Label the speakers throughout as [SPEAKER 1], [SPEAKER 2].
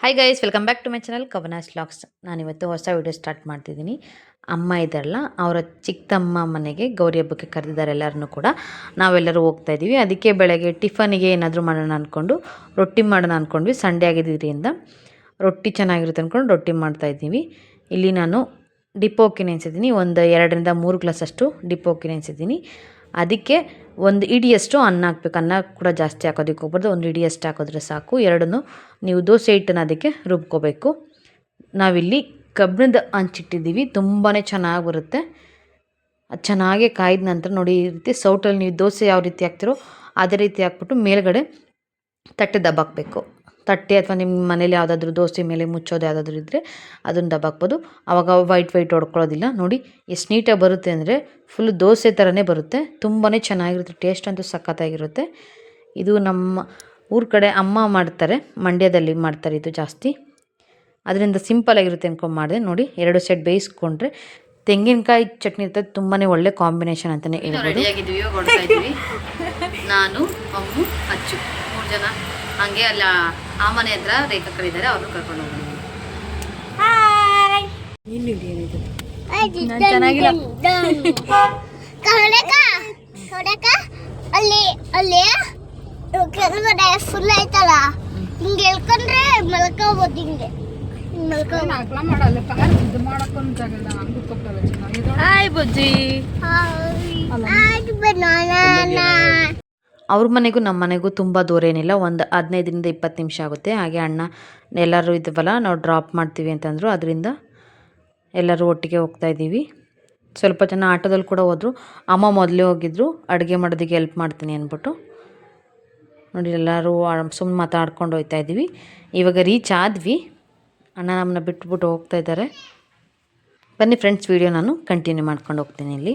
[SPEAKER 1] Hi guys welcome back to my channel Kavana's locks ನಾನಿವತ್ತು ಹೊಸ video start ಮಾಡ್ತಿದ್ದೀನಿ. ಅಮ್ಮ ಇದ್ದಾರಲ್ಲ, ಅವರ ಚಿಕ್ಕಮ್ಮ ಮನೆಗೆ ಗೌರಿ ಹಬ್ಬಕ್ಕೆ ಕರೆದಿದ್ದಾರೆ ಎಲ್ಲರನ್ನೂ ಕೂಡ. ನಾವೆಲ್ಲರೂ ಹೋಗ್ತಾ ಇದ್ದೀವಿ. ಅದಕ್ಕೆ ಬೆಳಗ್ಗೆ ಟಿಫನಿಗೆ ಏನಾದರೂ ಮಾಡೋಣ ಅಂದ್ಕೊಂಡು ರೊಟ್ಟಿ ಮಾಡೋಣ ಅಂದ್ಕೊಂಡ್ವಿ ಸಂಡೇ ಆಗಿದ್ದರಿಂದ ರೊಟ್ಟಿ ಚೆನ್ನಾಗಿರುತ್ತೆ ಅಂದ್ಕೊಂಡು ರೊಟ್ಟಿ ಮಾಡ್ತಾ ಇದ್ದೀವಿ. ಇಲ್ಲಿ ನಾನು ಡಿಪೋಕ್ಕೆ ನೆನೆಸಿದ್ದೀನಿ ಒಂದು ಎರಡರಿಂದ ಮೂರು ಗ್ಲಾಸಷ್ಟು ಅಷ್ಟು ಡಿಪೋಕಿ ನೆನೆಸಿದ್ದೀನಿ ಅದಕ್ಕೆ ಒಂದು ಇಡಿಯಷ್ಟು ಅನ್ನ ಹಾಕ್ಬೇಕು. ಅನ್ನ ಕೂಡ ಜಾಸ್ತಿ ಹಾಕೋದಕ್ಕೆ ಹೋಗ್ಬಾರ್ದು. ಒಂದು ಇಡಿಯಷ್ಟು ಹಾಕಿದ್ರೆ ಸಾಕು. ಎರಡನ್ನೂ ನೀವು ದೋಸೆ ಹಿಟ್ಟನ್ನು ಅದಕ್ಕೆ ರುಬ್ಕೋಬೇಕು. ನಾವಿಲ್ಲಿ ಕಬ್ಬಿಣದ ಹಂಚಿಟ್ಟಿದ್ದೀವಿ. ತುಂಬಾ ಚೆನ್ನಾಗಿ ಬರುತ್ತೆ ಅದು ಚೆನ್ನಾಗೆ ಕಾಯ್ದ ನಂತರ ನೋಡಿ ಈ ರೀತಿ ಸೌಟಲ್ಲಿ ನೀವು ದೋಸೆ ಯಾವ ರೀತಿ ಹಾಕ್ತಿರೋ ಅದೇ ರೀತಿ ಹಾಕ್ಬಿಟ್ಟು ಮೇಲುಗಡೆ ತಟ್ಟೆ ದಬ್ಬಾಕಬೇಕು. ತಟ್ಟೆ ಅಥವಾ ನಿಮ್ಮ ಮನೇಲಿ ಯಾವುದಾದ್ರೂ ದೋಸೆ ಮೇಲೆ ಮುಚ್ಚೋದು ಯಾವುದಾದ್ರೂ ಇದ್ದರೆ ಅದನ್ನು ದಬ್ಬಾಕ್ಬೋದು. ಆವಾಗ ವೈಟ್ ವೈಟ್ ಹೊಡ್ಕೊಳ್ಳೋದಿಲ್ಲ. ನೋಡಿ ಎಷ್ಟು ನೀಟಾಗಿ ಬರುತ್ತೆ ಅಂದರೆ ಫುಲ್ ದೋಸೆ ಥರನೇ ಬರುತ್ತೆ. ತುಂಬಾ ಚೆನ್ನಾಗಿರುತ್ತೆ. ಟೇಸ್ಟ್ ಅಂತೂ ಸಖತ್ತಾಗಿರುತ್ತೆ. ಇದು ನಮ್ಮ ಊರ ಕಡೆ ಅಮ್ಮ ಮಾಡ್ತಾರೆ. ಮಂಡ್ಯದಲ್ಲಿ ಮಾಡ್ತಾರೆ ಇದು ಜಾಸ್ತಿ. ಅದರಿಂದ ಸಿಂಪಲ್ ಆಗಿರುತ್ತೆ ಅಂದ್ಕೊಂಡು ಮಾಡಿದೆ. ನೋಡಿ ಎರಡು ಸೆಟ್ ಬೇಯಿಸ್ಕೊಂಡ್ರೆ ತೆಂಗಿನಕಾಯಿ ಚಟ್ನಿ ಇರ್ತದೆ. ತುಂಬಾ ಒಳ್ಳೆ ಕಾಂಬಿನೇಷನ್ ಅಂತಲೇ ಹೇಳ್ಬೋದು. ನಾನು ಅಮ್ಮು ಅಚ್ಚು ಮೂರು ಜನ. ಹಂಗೆ ಅಲ್ಲ ಆ ಮನೆ ಹತ್ರ ರೇಖಾ ಕಳಿದ್ದಾರೆ ಅವ್ರನ್ನ ಕರ್ಕೊಂಡು ಹೋಗೋಣ.
[SPEAKER 2] ಚೆನ್ನಾಗಿಲ್ಲ. ಅಲ್ಲಿ ಅಲ್ಲಿ ಕೆಳಗಡೆ ಫುಲ್ ಆಯ್ತಲ್ಲ? ಹಿಂಗೆ ಹೇಳ್ಕೊಂಡ್ರೆ ಮಲ್ಕೋಬೋದು ಹಿಂಗೆ.
[SPEAKER 1] ಹಾಯ್ ಬುಜ್ಜಿ.
[SPEAKER 2] ಆಯ್ತು ಬನಾನ.
[SPEAKER 1] ಅವ್ರ ಮನೆಗೂ ನಮ್ಮ ಮನೆಗೂ ತುಂಬ ದೂರ ಏನಿಲ್ಲ. ಒಂದು ಹದಿನೈದರಿಂದ ಇಪ್ಪತ್ತು ನಿಮಿಷ ಆಗುತ್ತೆ. ಹಾಗೆ ಅಣ್ಣ, ಎಲ್ಲರೂ ಇದ್ದವಲ್ಲ ನಾವು ಡ್ರಾಪ್ ಮಾಡ್ತೀವಿ ಅಂತಂದರು ಅದರಿಂದ ಎಲ್ಲರೂ ಒಟ್ಟಿಗೆ ಹೋಗ್ತಾ ಇದ್ದೀವಿ. ಸ್ವಲ್ಪ ಜನ ಆಟೋದಲ್ಲಿ ಕೂಡ ಹೋದರು. ಅಮ್ಮ ಮೊದಲೇ ಹೋಗಿದ್ರು. ಅಡುಗೆ ಮಾಡೋದಕ್ಕೆ ಹೆಲ್ಪ್ ಮಾಡ್ತೀನಿ ಅಂದ್ಬಿಟ್ಟು ನೋಡಿ, ಎಲ್ಲರೂ ಸುಮ್ಮನೆ ಮಾತಾಡ್ಕೊಂಡು ಹೋಗ್ತಾ ಇದ್ದೀವಿ. ಇವಾಗ ರೀಚ್ ಆದ್ವಿ. ಅಣ್ಣ ನಮ್ಮನ್ನ ಬಿಟ್ಬಿಟ್ಟು ಹೋಗ್ತಾ ಇದ್ದಾರೆ. ಬನ್ನಿ ಫ್ರೆಂಡ್ಸ್ ವೀಡಿಯೋ ನಾನು ಕಂಟಿನ್ಯೂ ಮಾಡ್ಕೊಂಡು ಹೋಗ್ತೀನಿ ಇಲ್ಲಿ.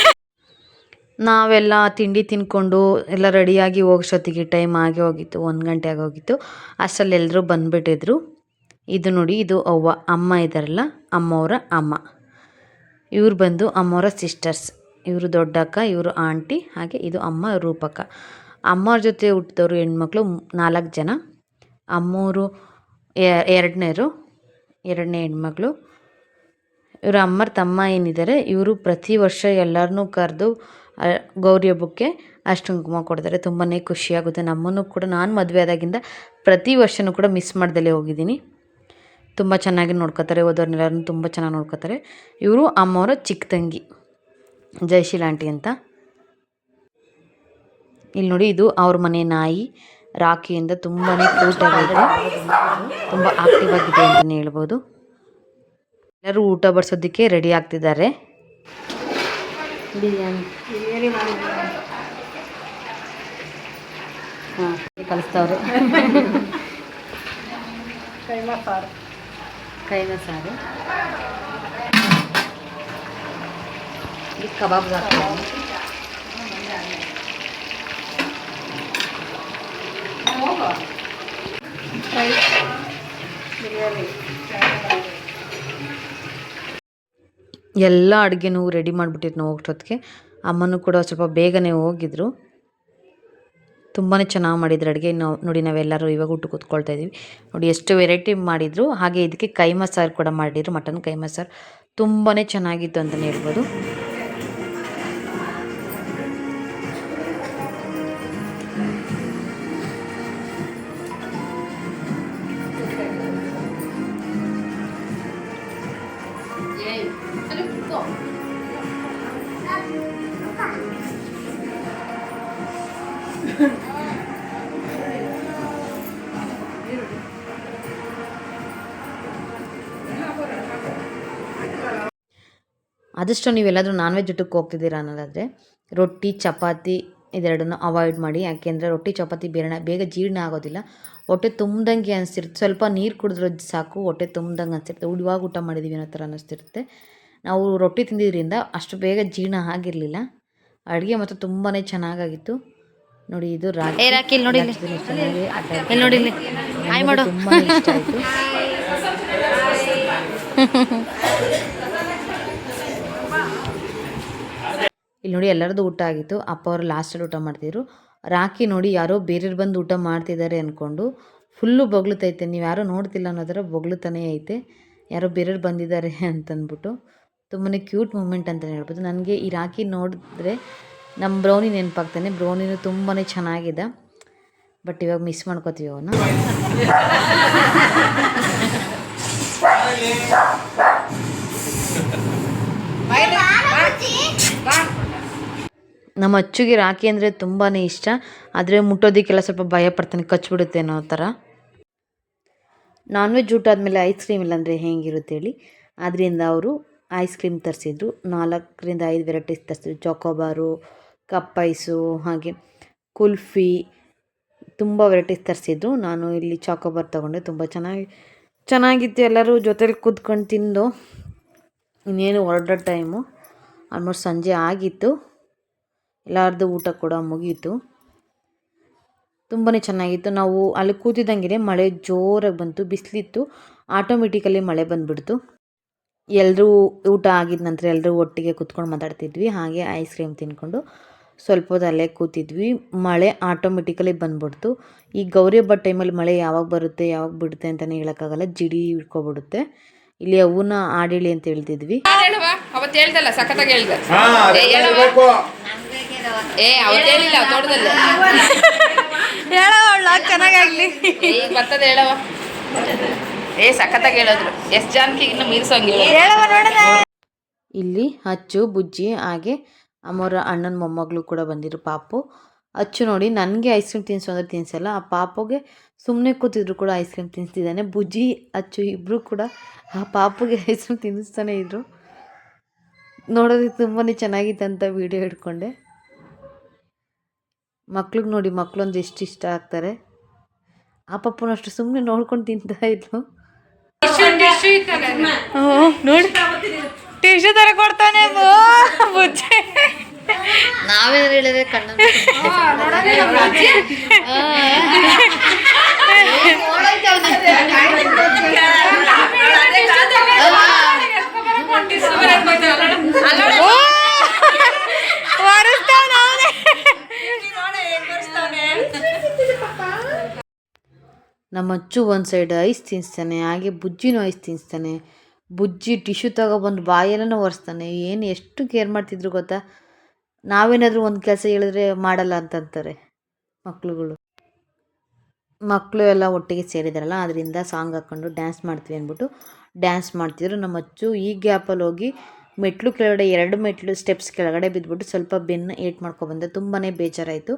[SPEAKER 1] ನಾವೆಲ್ಲ ತಿಂಡಿ ತಿನ್ಕೊಂಡು ಎಲ್ಲ ರೆಡಿಯಾಗಿ ಹೋಗೋಷ್ಟೊತ್ತಿಗೆ ಟೈಮ್ ಆಗಿ ಹೋಗಿತ್ತು, ಒಂದು ಗಂಟೆ ಆಗೋಗಿತ್ತು ಅಷ್ಟರಲ್ಲಿ ಎಲ್ಲರೂ ಬಂದುಬಿಟ್ಟಿದ್ರು. ಇದು ನೋಡಿ, ಇದು ಅವ್ವ, ಅಮ್ಮ ಇದ್ದಾರಲ್ಲ ಅಮ್ಮವರ ಅಮ್ಮ. ಇವ್ರು ಬಂದು ಅಮ್ಮವರ ಸಿಸ್ಟರ್ಸ್ ಇವರು ದೊಡ್ಡಕ್ಕ, ಇವರು ಆಂಟಿ ಹಾಗೆ ಇದು ಅಮ್ಮ, ರೂಪಕ್ಕ. ಅಮ್ಮವ್ರ ಜೊತೆ ಹುಟ್ಟಿದವರು ಹೆಣ್ಮಕ್ಳು ನಾಲ್ಕು ಜನ. ಅಮ್ಮವರು ಎರಡನೇರು, ಎರಡನೇ ಹೆಣ್ಮಕ್ಳು. ಇವರು ಅಮ್ಮರ ತಮ್ಮ ಏನಿದ್ದಾರೆ ಇವರು ಪ್ರತಿ ವರ್ಷ ಎಲ್ಲರನ್ನೂ ಕರೆದು ಗೌರಿ ಹಬ್ಬಕ್ಕೆ ಅಷ್ಟು ಕುಂಕುಮ ಕೊಡ್ತಾರೆ. ತುಂಬಾ ಖುಷಿಯಾಗುತ್ತೆ. ನಮ್ಮನ್ನು ಕೂಡ ನಾನು ಮದುವೆ ಆದಾಗಿಂದ ಪ್ರತಿ ವರ್ಷವೂ ಕೂಡ ಮಿಸ್ ಮಾಡ್ದಲೇ ಹೋಗಿದ್ದೀನಿ. ತುಂಬ ಚೆನ್ನಾಗಿ ನೋಡ್ಕೋತಾರೆ. ಓದೋರ್ನೆಲ್ಲರೂ ತುಂಬ ಚೆನ್ನಾಗಿ ನೋಡ್ಕೋತಾರೆ. ಇವರು ಅಮ್ಮವರ ಚಿಕ್ಕ ತಂಗಿ. ಜಯಶೀಲ ಅಂತ. ಇಲ್ಲಿ ನೋಡಿ, ಇದು ಅವ್ರ ಮನೆ ನಾಯಿ. ರಾಖಿಯಿಂದ ತುಂಬಾ ಕೂಟ ಆಗಿದೆ. ತುಂಬ ಆಕ್ಟಿವ್ ಆಗಿದೆ ಅಂತಲೇ ಹೇಳ್ಬೋದು. ಎಲ್ಲರೂ ಊಟ ಬಡಿಸೋದಕ್ಕೆ ರೆಡಿ ಆಗ್ತಿದ್ದಾರೆ. ಬಿರಿಯಾನಿ ಹಾಂ ಕಲಿಸ್ತವ್ರೆ
[SPEAKER 3] ಕೈಮಾ ಸಾರು
[SPEAKER 1] ಕೈಮ ಸಾರು ಈ ಕಬಾಬ್ ಹಾಕ್ತೀನಿ
[SPEAKER 3] ಬಿರಿಯಾನಿ
[SPEAKER 1] ಎಲ್ಲ ಅಡುಗೆನೂ ರೆಡಿ ಮಾಡಿಬಿಟ್ಟಿತ್ತು ನಾವು ಹೋಗೋಷ್ಟೊತ್ತಿಗೆ ಅಮ್ಮನೂ ಕೂಡ ಸ್ವಲ್ಪ ಬೇಗನೆ ಹೋಗಿದ್ರು. ತುಂಬಾ ಚೆನ್ನಾಗಿ ಮಾಡಿದ್ರು ಅಡುಗೆ. ನಾವು ನೋಡಿ ನಾವೆಲ್ಲರೂ ಇವಾಗ ಊಟ ಕೂತ್ಕೊಳ್ತಾ ಇದ್ದೀವಿ. ನೋಡಿ ಎಷ್ಟು ವೆರೈಟಿ ಮಾಡಿದರು. ಹಾಗೆ ಇದಕ್ಕೆ ಕೈಮಾ ಸಾರು ಕೂಡ ಮಾಡಿದ್ರು, ಮಟನ್ ಕೈಮಾ ಸಾರು ತುಂಬಾ ಚೆನ್ನಾಗಿತ್ತು ಅಂತಲೇ ಹೇಳ್ಬೋದು. ಆದಷ್ಟು ನೀವೆಲ್ಲಾದರೂ ನಾನ್ ವೆಜ್ ಊಟಕ್ಕೆ ಹೋಗ್ತಿದ್ದೀರಾ ಅನ್ನೋದಾದರೆ, ರೊಟ್ಟಿ, ಚಪಾತಿ ಇದೆರಡನ್ನು ಅವಾಯ್ಡ್ ಮಾಡಿ. ಯಾಕೆಂದರೆ ರೊಟ್ಟಿ, ಚಪಾತಿ ಬೇರೆ ಬೇಗ ಜೀರ್ಣ ಆಗೋದಿಲ್ಲ. ಹೊಟ್ಟೆ ತುಂಬ್ದಂಗೆ ಅನಿಸ್ತಿರುತ್ತೆ. ಸ್ವಲ್ಪ ನೀರು ಕುಡಿದ್ರೆ ಸಾಕು, ಹೊಟ್ಟೆ ತುಂಬ್ದಂಗೆ ಅನಿಸ್ತಿರುತ್ತೆ. ಇವಾಗ ಊಟ ಮಾಡಿದ್ದೀವಿ ಅನ್ನೋ ಥರ ಅನ್ನಿಸ್ತಿರುತ್ತೆ ನಾವು ರೊಟ್ಟಿ ತಿಂದಿದ್ದರಿಂದ ಅಷ್ಟು ಬೇಗ ಜೀರ್ಣ ಆಗಿರಲಿಲ್ಲ. ಅಡುಗೆ ಮಾತ್ರ ತುಂಬಾ ಚೆನ್ನಾಗಾಗಿತ್ತು. ನೋಡಿ ಇದು ರಾಗಿ.
[SPEAKER 4] ರಾಕಿ ಇಲ್ಲಿ ನೋಡಿ ಇಲ್ಲಿ. ನೋಡಿ ಇಲ್ಲಿ ಹಾಯ್ ಮಾಡು.
[SPEAKER 1] ಇಲ್ಲಿ ನೋಡಿ ಎಲ್ಲರದ್ದು ಊಟ ಆಗಿತ್ತು. ಅಪ್ಪ ಅವರು ಲಾಸ್ಟಲ್ಲಿ ಊಟ ಮಾಡ್ತಿದ್ರು. ರಾಕಿ ನೋಡಿ ಯಾರೋ ಬೇರೆಯವ್ರು ಬಂದು ಊಟ ಮಾಡ್ತಿದ್ದಾರೆ ಅಂದ್ಕೊಂಡು ಫುಲ್ಲು ಬೊಗ್ಳುತೈತೆ. ನೀವು ಯಾರೋ ನೋಡ್ತಿಲ್ಲ ಅನ್ನೋದರ ಬೊಗ್ಳುತ್ತಾನೇ ಐತೆ. ಯಾರೋ ಬೇರೆಯವ್ರು ಬಂದಿದ್ದಾರೆ ಅಂತಂದ್ಬಿಟ್ಟು ತುಂಬಾ ಕ್ಯೂಟ್ ಮೂಮೆಂಟ್ ಅಂತಲೇ ಹೇಳ್ಬೋದು. ನನಗೆ ಈ ರಾಖಿ ನೋಡಿದ್ರೆ ನಮ್ಮ ಬ್ರೌನಿ ನೆನಪಾಗ್ತಾನೆ. ಬ್ರೌನಿನೂ ತುಂಬಾ ಚೆನ್ನಾಗಿದೆ. ಬಟ್ ಇವಾಗ ಮಿಸ್ ಮಾಡ್ಕೋತೀವಿ ಅವನು ನಮ್ಮ ಅಚ್ಚುಗೆ ರಾಖಿ ಅಂದರೆ ತುಂಬಾ ಇಷ್ಟ. ಆದರೆ ಮುಟ್ಟೋದಕ್ಕೆಲ್ಲ ಸ್ವಲ್ಪ ಭಯ ಪಡ್ತಾನೆ, ಕಚ್ಬಿಡುತ್ತೆ ಅನ್ನೋ ಥರ. ನಾನ್ ವೆಜ್ ಊಟ ಆದಮೇಲೆ ಐಸ್ ಕ್ರೀಮ್ ಇಲ್ಲಾಂದರೆ ಹೇಗಿರುತ್ತೆ ಹೇಳಿ. ಆದ್ದರಿಂದ ಅವರು ಐಸ್ ಕ್ರೀಮ್ ತರಿಸಿದ್ರು. ನಾಲ್ಕರಿಂದ ಐದು ವೆರೈಟೀಸ್ ತರಿಸಿದ್ರು. ಚೋಕೋಬಾರು ಕಪ್ ಐಸು, ಹಾಗೆ ಕುಲ್ಫಿ ತುಂಬ ವೆರೈಟೀಸ್ ತರಿಸಿದ್ರು. ನಾನು ಇಲ್ಲಿ ಚಾಕೋಬಾರ್ ತೊಗೊಂಡೆ. ತುಂಬ ಚೆನ್ನಾಗಿ, ಚೆನ್ನಾಗಿತ್ತು ಎಲ್ಲರೂ ಜೊತೇಲಿ ಕೂತ್ಕೊಂಡು ತಿಂದು. ಇನ್ನೇನು ಹೊರಡೋ ಟೈಮು ಆಲ್ಮೋಸ್ಟ್ ಸಂಜೆ ಆಗಿತ್ತು. ಎಲ್ಲರದ್ದು ಊಟ ಕೂಡ ಮುಗೀತು. ತುಂಬಾ ಚೆನ್ನಾಗಿತ್ತು. ನಾವು ಅಲ್ಲಿ ಕೂತಿದ್ದಂಗೆ ಮಳೆ ಜೋರಾಗಿ ಬಂತು, ಬಿಸಿಲಿತ್ತು. ಆಟೋಮೆಟಿಕಲಿ ಮಳೆ ಬಂದುಬಿಡ್ತು. ಎಲ್ಲರೂ ಊಟ ಆಗಿದ ನಂತರ ಎಲ್ಲರೂ ಒಟ್ಟಿಗೆ ಕೂತ್ಕೊಂಡು ಮಾತಾಡ್ತಿದ್ವಿ. ಹಾಗೆ ಐಸ್ ಕ್ರೀಮ್ ತಿನ್ಕೊಂಡು. ಸ್ವಲ್ಪ ಹೊತ್ತು ಅಲ್ಲೇ ಕೂತಿದ್ವಿ. ಮಳೆ ಆಟೋಮೆಟಿಕಲಿ ಬಂದ್ಬಿಡ್ತು. ಈ ಗೌರಿ ಹಬ್ಬ ಟೈಮಲ್ಲಿ ಮಳೆ ಯಾವಾಗ ಬರುತ್ತೆ ಯಾವಾಗ ಬಿಡುತ್ತೆ ಅಂತಲೇ ಹೇಳೋಕ್ಕಾಗಲ್ಲ. ಜಿಡಿ ಹಿಡ್ಕೊಬಿಡುತ್ತೆ. ಇಲ್ಲಿ ಅವನ್ನ ಆಡಿಳಿ ಅಂತ ಹೇಳ್ತಿದ್ವಿ.
[SPEAKER 3] ಹೇಳುವ ಅವತ್ತು ಹೇಳ್ದಲ್ಲ ಸಖತ್ತಾಗಿ ಹೇಳ್ದೆ. ಏ, ಹೇಳವ್ವ. ಏ ಅವತ್ತು ಹೇಳಿಲ್ಲ ತೋಟದಲ್ಲಿ.
[SPEAKER 4] ಹೇಳವಳ ಚೆನ್ನಾಗಾಗ್ಲಿ.
[SPEAKER 3] ಈಗ ಬರ್ತದೆ ಹೇಳವ ಏ ಸಖತ್ತಾಗಿ ಹೇಳಿದ್ರು. ಎಷ್ಟ್ ಜಾನ್ಕಿ ಇನ್ನು ಮೀರ್ಸೋಂಗಿಲ್ಲ.
[SPEAKER 4] ಹೇಳವ ನೋಡೋಣ.
[SPEAKER 1] ಇಲ್ಲಿ ಅಚ್ಚು ಬುಜ್ಜಿ ಹಾಗೆ ಅಮ್ಮವ್ರ ಅಣ್ಣನ ಮೊಮ್ಮಗಳು ಕೂಡ ಬಂದಿದ್ರು ಪಾಪು. ಅಚ್ಚು ನೋಡಿ ನನಗೆ ಐಸ್ ಕ್ರೀಮ್ ತಿನ್ಸು ಅಂದರೆ ತಿನ್ಸಲ್ಲ. ಆ ಪಾಪುಗೆ ಸುಮ್ಮನೆ ಕೂತಿದ್ರು ಕೂಡ ಐಸ್ ಕ್ರೀಮ್ ತಿನ್ನಿಸ್ತಿದ್ದಾನೆ ಬುಜ್ಜಿ ಅಚ್ಚು ಇಬ್ಬರು ಕೂಡ ಆ ಪಾಪುಗೆ ಐಸ್ ಕ್ರೀಮ್ ತಿನ್ನಿಸ್ತಾನೆ ಇದ್ರು. ನೋಡೋದಕ್ಕೆ ತುಂಬಾ ಚೆನ್ನಾಗಿತ್ತು ಅಂತ ವೀಡಿಯೋ ಹಿಡ್ಕೊಂಡೆ ಮಕ್ಳಿಗೆ ನೋಡಿ ಮಕ್ಕಳೊಂದು ಎಷ್ಟು ಇಷ್ಟ ಆಗ್ತಾರೆ. ಆ ಪಪ್ಪನ ಅಷ್ಟು ಸುಮ್ಮನೆ ನೋಡ್ಕೊಂಡು ತಿಂತಾ ಇದ್ಲು.
[SPEAKER 4] ನೋಡಿ. ಟಿಶ್ಯೂ ತರ ಕೊಡ್ತಾನೆ ಬುಜ್ಜಿ
[SPEAKER 1] ನಾವೇನು ಹೇಳಿದ್ರೆ ಕಣ್ಣ ನಮ್ಮ ಅಚ್ಚು ಒಂದು ಸೈಡ್ ಐಸ್ ತಿನ್ನಿಸ್ತಾನೆ ಹಾಗೆ ಬುಜ್ಜಿನೂ ಐಸ್ ತಿನ್ನಿಸ್ತಾನೆ ಬುಜ್ಜಿ ಟಿಶ್ಯೂ ತಗೊಬಂದು ಬಾಯೆಲ್ಲನೂ ಒರೆಸ್ತಾನೆ. ಏನು ಎಷ್ಟು ಕೇರ್ ಮಾಡ್ತಿದ್ರು ಗೊತ್ತಾ? ನಾವೇನಾದರೂ ಒಂದು ಕೆಲಸ ಹೇಳಿದ್ರೆ ಮಾಡಲ್ಲ ಅಂತಂತಾರೆ ಮಕ್ಳುಗಳು. ಮಕ್ಕಳು ಎಲ್ಲ ಒಟ್ಟಿಗೆ ಸೇರಿದಾರಲ್ಲ ಅದರಿಂದ ಸಾಂಗ್ ಹಾಕ್ಕೊಂಡು ಡ್ಯಾನ್ಸ್ ಮಾಡ್ತೀವಿ ಅಂದ್ಬಿಟ್ಟು ಡ್ಯಾನ್ಸ್ ಮಾಡ್ತಿದ್ರು. ನಮ್ಮ ಅಚ್ಚು ಈ ಗ್ಯಾಪಲ್ಲಿ ಹೋಗಿ ಮೆಟ್ಲು ಕೆಳಗಡೆ ಎರಡು ಮೆಟ್ಲು ಸ್ಟೆಪ್ಸ್ ಕೆಳಗಡೆ ಬಿದ್ದುಬಿಟ್ಟು ಸ್ವಲ್ಪ ಬೆನ್ನು ಏಟ್ ಮಾಡ್ಕೊಬಂದೆ ತುಂಬಾ ಬೇಜಾರಾಯಿತು.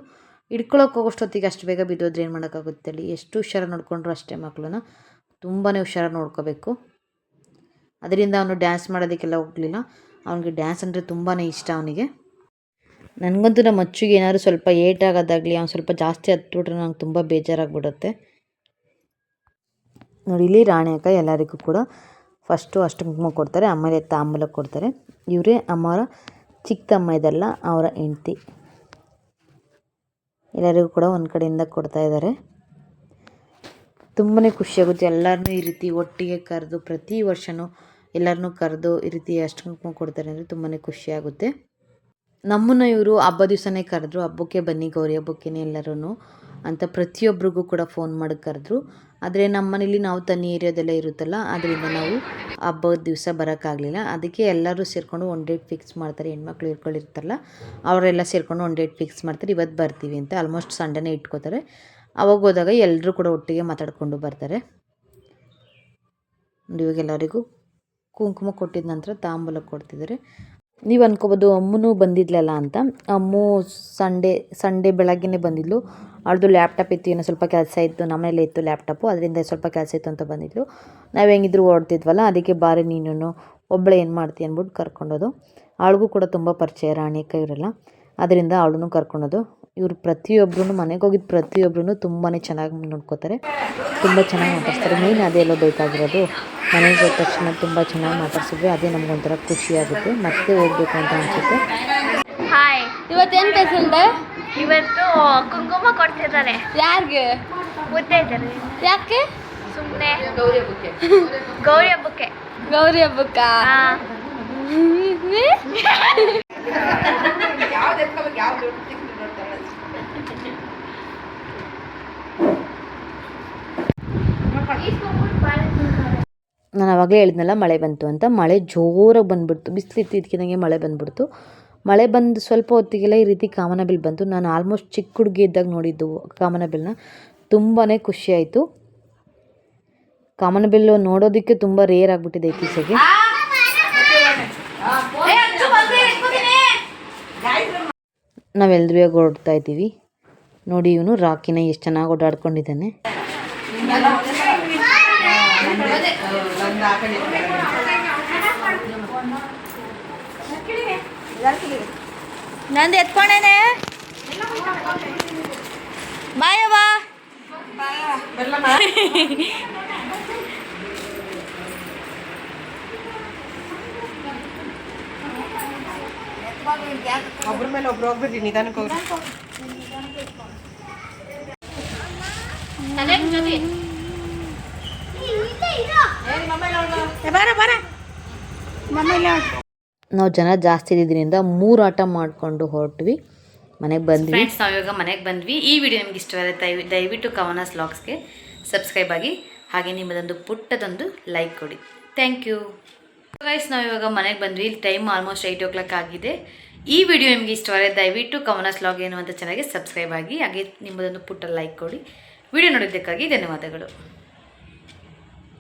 [SPEAKER 1] ಹಿಡ್ಕೊಳಕ್ಕೆ ಹೋಗೋಷ್ಟೊತ್ತಿಗೆ ಅಷ್ಟು ಬೇಗ ಬಿದ್ದೋದ್ರೆ ಏನು ಮಾಡೋಕ್ಕಾಗುತ್ತೆ ಹೇಳಿ. ಎಷ್ಟು ಹುಷಾರು ನೋಡಿಕೊಂಡ್ರು ಅಷ್ಟೇ ಮಕ್ಕಳನ್ನ ತುಂಬಾ ಹುಷಾರಾಗಿ ನೋಡ್ಕೋಬೇಕು. ಅದರಿಂದ ಅವನು ಡ್ಯಾನ್ಸ್ ಮಾಡೋದಕ್ಕೆಲ್ಲ ಹೋಗಲಿಲ್ಲ. ಅವನಿಗೆ ಡ್ಯಾನ್ಸ್ ಅಂದರೆ ತುಂಬಾ ಇಷ್ಟ ಅವನಿಗೆ. ನನಗಂತೂ ನಮ್ಮ ಅಚ್ಚುಗೆ ಏನಾದ್ರು ಸ್ವಲ್ಪ ಏಟ್ ಆಗೋದಾಗಲಿ, ಅವ್ನು ಸ್ವಲ್ಪ ಜಾಸ್ತಿ ಹತ್ಬಿಟ್ರೆ ನಂಗೆ ತುಂಬ ಬೇಜಾರಾಗ್ಬಿಡುತ್ತೆ. ನೋಡಿ, ಇಲ್ಲಿ ರಾಣಿ ಅಕ್ಕ ಎಲ್ಲರಿಗೂ ಕೂಡ ಫಸ್ಟು ಅಷ್ಟು ಕುಂಕುಮ ಕೊಡ್ತಾರೆ, ಆಮೇಲೆ ತಾಂಬೂಲ ಕೊಡ್ತಾರೆ. ಇವರೇ ಅಮ್ಮರ ಚಿಕ್ಕ ತಮ್ಮ ಇದೆಲ್ಲ, ಅವರ ಹೆಂಡ್ತಿ. ಎಲ್ಲರಿಗೂ ಕೂಡ ಒಂದು ಕಡೆಯಿಂದ ಕೊಡ್ತಾ ಇದ್ದಾರೆ ತುಂಬಾ ಖುಷಿಯಾಗುತ್ತೆ. ಎಲ್ಲರನ್ನೂ ಈ ರೀತಿ ಒಟ್ಟಿಗೆ ಕರೆದು ಪ್ರತಿ ವರ್ಷವೂ ಎಲ್ಲರನ್ನೂ ಕರೆದು ಈ ರೀತಿ ಅಷ್ಟು ಕುಂಕುಮ ಕೊಡ್ತಾರೆ ಅಂದರೆ ತುಂಬಾ ಖುಷಿಯಾಗುತ್ತೆ. ನಮ್ಮನ್ನು ಇವರು ಹಬ್ಬ ದಿವಸನೇ ಕರೆದ್ರು, ಹಬ್ಬಕ್ಕೆ ಬನ್ನಿ ಗೌರಿ, ಹಬ್ಬಕ್ಕೇನೆ ಎಲ್ಲರೂ ಅಂತ ಪ್ರತಿಯೊಬ್ಬರಿಗೂ ಕೂಡ ಫೋನ್ ಮಾಡಿ ಕರೆದ್ರು. ಆದರೆ ನಮ್ಮ ಮನೇಲಿ ನಾವು ತನ್ನ ಏರಿಯಾದಲ್ಲೇ ಇರುತ್ತಲ್ಲ ಅದರಿಂದ ನಾವು ಹಬ್ಬದ ದಿವಸ ಬರೋಕ್ಕಾಗಲಿಲ್ಲ. ಅದಕ್ಕೆ ಎಲ್ಲರೂ ಸೇರಿಕೊಂಡು ಒನ್ ಡೇಟ್ ಫಿಕ್ಸ್ ಮಾಡ್ತಾರೆ, ಹೆಣ್ಮಕ್ಳು ಇರ್ಕೊಳ್ಳಿರ್ತಾರಲ್ಲ ಅವರೆಲ್ಲ ಸೇರಿಕೊಂಡು ಒನ್ ಡೇಟ್ ಫಿಕ್ಸ್ ಮಾಡ್ತಾರೆ. ಇವತ್ತು ಬರ್ತೀವಿ ಅಂತ ಆಲ್ಮೋಸ್ಟ್ ಸಂಡೇನೇ ಇಟ್ಕೋತಾರೆ. ಅವಾಗ ಹೋದಾಗ ಎಲ್ಲರೂ ಕೂಡ ಒಟ್ಟಿಗೆ ಮಾತಾಡಿಕೊಂಡು ಬರ್ತಾರೆ. ಇವಾಗ ಎಲ್ಲರಿಗೂ ಕುಂಕುಮ ಕೊಟ್ಟಿದ ನಂತರ ತಾಂಬೂಲ ಕೊಡ್ತಿದ್ದಾರೆ. ನೀವು ಅನ್ಕೋಬೋದು ಅಮ್ಮನೂ ಬಂದಿದ್ಲಲ್ಲ ಅಂತ. ಅಮ್ಮು ಸಂಡೇ ಸಂಡೇ ಬೆಳಗ್ಗೆನೇ ಬಂದಿದ್ಲು. ಅವಳದು ಲ್ಯಾಪ್ಟಾಪ್ ಇತ್ತು, ಏನೋ ಸ್ವಲ್ಪ ಕೆಲಸ ಇತ್ತು ನಮ್ಮನೇಲೆ ಇತ್ತು ಲ್ಯಾಪ್ಟಾಪು ಅದರಿಂದ ಸ್ವಲ್ಪ ಕೆಲಸ ಇತ್ತು ಅಂತ ಬಂದಿದ್ಲು. ನಾವು ಹೆಂಗಿದ್ರು ಓಡ್ತಿದ್ವಲ್ಲ, ಅದಕ್ಕೆ ಬಾರಿ ನೀನು ಒಬ್ಬಳೆ ಏನು ಮಾಡ್ತೀಯ ಅಂದ್ಬಿಟ್ಟು ಕರ್ಕೊಂಡೋದು. ಅವಳಿಗೂ ಕೂಡ ತುಂಬ ಪರಿಚಯ ರಾಣಿಕ ಇವರೆಲ್ಲ. ಅದರಿಂದ ಅವಳನ್ನು ಕರ್ಕೊಳೋದು ಇವರು ಪ್ರತಿಯೊಬ್ಬರೂ ಮನೆಗೆ ಹೋಗಿದ್ದು ಪ್ರತಿಯೊಬ್ಬರೂ ತುಂಬಾ ಚೆನ್ನಾಗಿ ನೋಡ್ಕೋತಾರೆ. ತುಂಬ ಚೆನ್ನಾಗಿ ಮಾತಾಡ್ತಾರೆ ಮೇನ್ ಅದೇ ಎಲ್ಲೋ ಬೇಕಾಗಿರೋದು. ಮನೆಗೆ ಹೋದ ತಕ್ಷಣ ತುಂಬ ಚೆನ್ನಾಗಿ ಮಾತಾಡ್ಸಿದ್ರೆ ಅದೇ ನಮಗೊಂಥರ ಖುಷಿ ಆಗುತ್ತೆ. ಮತ್ತೆ ಹೋಗ್ಬೇಕು ಅಂತ ಅನಿಸುತ್ತೆ.
[SPEAKER 2] ಹಾಯ್
[SPEAKER 4] ಇವತ್ತೇನು ಪೇಸೆಂಟ್
[SPEAKER 2] ಇವತ್ತು ಕುಂಕುಮ ಕೊಡ್ತಿದ್ದಾರೆ.
[SPEAKER 4] ಯಾರಿಗೆ?
[SPEAKER 2] ಮುದ್ದೆ ಇದ್ದಾರೆ.
[SPEAKER 4] ಯಾಕೆ?
[SPEAKER 2] ಸುಮ್ಮನೆ
[SPEAKER 3] ಗೌರಿ ಹಬ್ಬಕ್ಕೆ.
[SPEAKER 2] ಗೌರಿ ಹಬ್ಬಕ್ಕೆ?
[SPEAKER 4] ಗೌರಿ ಹಬ್ಬಕ್ಕ
[SPEAKER 3] ಯಾವ್ದು ಎತ್ಕೋಬೇಕು ಯಾವ್ದು ದೊಡ್ಡ ಚಿಕ್ಕ ನೋಡ್ತಾರೆ
[SPEAKER 1] ನಾನು ಅವಾಗಲೇ ಹೇಳಿದ್ನಲ್ಲ ಮಳೆ ಬಂತು ಅಂತ. ಮಳೆ ಜೋರಾಗಿ ಬಂದುಬಿಡ್ತು. ಬಿಸಿಲು ಇತ್ತಿದ್ದಕ್ಕಿದಂಗೆ ಮಳೆ ಬಂದುಬಿಡ್ತು. ಮಳೆ ಬಂದು ಸ್ವಲ್ಪ ಹೊತ್ತಿಗೆಲ್ಲ ಈ ರೀತಿ ಕಾಮನಬಿಲ್ ಬಂತು. ನಾನು ಆಲ್ಮೋಸ್ಟ್ ಚಿಕ್ಕ ಹುಡುಗಿ ಇದ್ದಾಗ ನೋಡಿದ್ದು ಕಾಮನಬಿಲ್ನ ತುಂಬಾ ಖುಷಿಯಾಯಿತು ಆಯಿತು. ಕಾಮನಬಿಲ್ಲು ನೋಡೋದಕ್ಕೆ ತುಂಬ ರೇರ್ ಆಗಿಬಿಟ್ಟಿದೆ ಇತ್ತೀಚೆಗೆ. ನಾವೆಲ್ಲರೂ ಓಡ್ತಾ ಇದ್ದೀವಿ. ನೋಡಿ ಇವನು ರಾಕಿನ ಎಷ್ಟು ಚೆನ್ನಾಗಿ ಓಡಾಡ್ಕೊಂಡಿದ್ದಾನೆ.
[SPEAKER 4] ನಂದು ಎತ್ಕೊಂಡೇನೆ. ಬಾಯವ್ವ.
[SPEAKER 5] ಒಬ್ರ ಮೇಲೆ ಒಬ್ರು ಹೋಗ್ಬಿಡ್ರಿ ನಿಧಾನಕ್ಕೆ ಹೋಗ್ರಿ ಬಾರ ಬಾರ.
[SPEAKER 1] ನಾವು ಜನ ಜಾಸ್ತಿ ಇದ್ದಿದ್ದರಿಂದ ಮೂರು ಆಟ ಮಾಡಿಕೊಂಡು ಹೊರಟ್ವಿ. ಮನೆಗೆ ಬಂದ್ವಿ.
[SPEAKER 4] ಫ್ರೆಂಡ್ಸ್ ನಾವು ಇವಾಗ ಮನೆಗೆ ಬಂದ್ವಿ. ಈ ವಿಡಿಯೋ ನಿಮ್ಗೆ ಇಷ್ಟವಾದ ದಯವಿ ದಯವಿಟ್ಟು ಕವನ ಸ್ಲಾಗ್ಸ್ಗೆ ಸಬ್ಸ್ಕ್ರೈಬ್ ಆಗಿ. ಹಾಗೆ ನಿಮ್ಮದೊಂದು ಪುಟ್ಟದೊಂದು ಲೈಕ್ ಕೊಡಿ. ಥ್ಯಾಂಕ್ ಯು ಗೈಸ್ ನಾವು ಇವಾಗ ಮನೆಗೆ ಬಂದ್ವಿ. ಇಲ್ಲಿ time almost eight o'clock ಆಗಿದೆ. ಈ ವಿಡಿಯೋ ನಿಮಗೆ ಇಷ್ಟವಾದರೆ ದಯವಿಟ್ಟು ಕಮನಸ್ ಸ್ಲಾಗ್ ಏನು ಅಂತ ಚೆನ್ನಾಗಿ ಸಬ್ಸ್ಕ್ರೈಬ್ ಆಗಿ, ಹಾಗೆ ನಿಮ್ಮದೊಂದು ಪುಟ್ಟ ಲೈಕ್ ಕೊಡಿ. ವಿಡಿಯೋ ನೋಡಿದ್ದಕ್ಕಾಗಿ ಧನ್ಯವಾದಗಳು.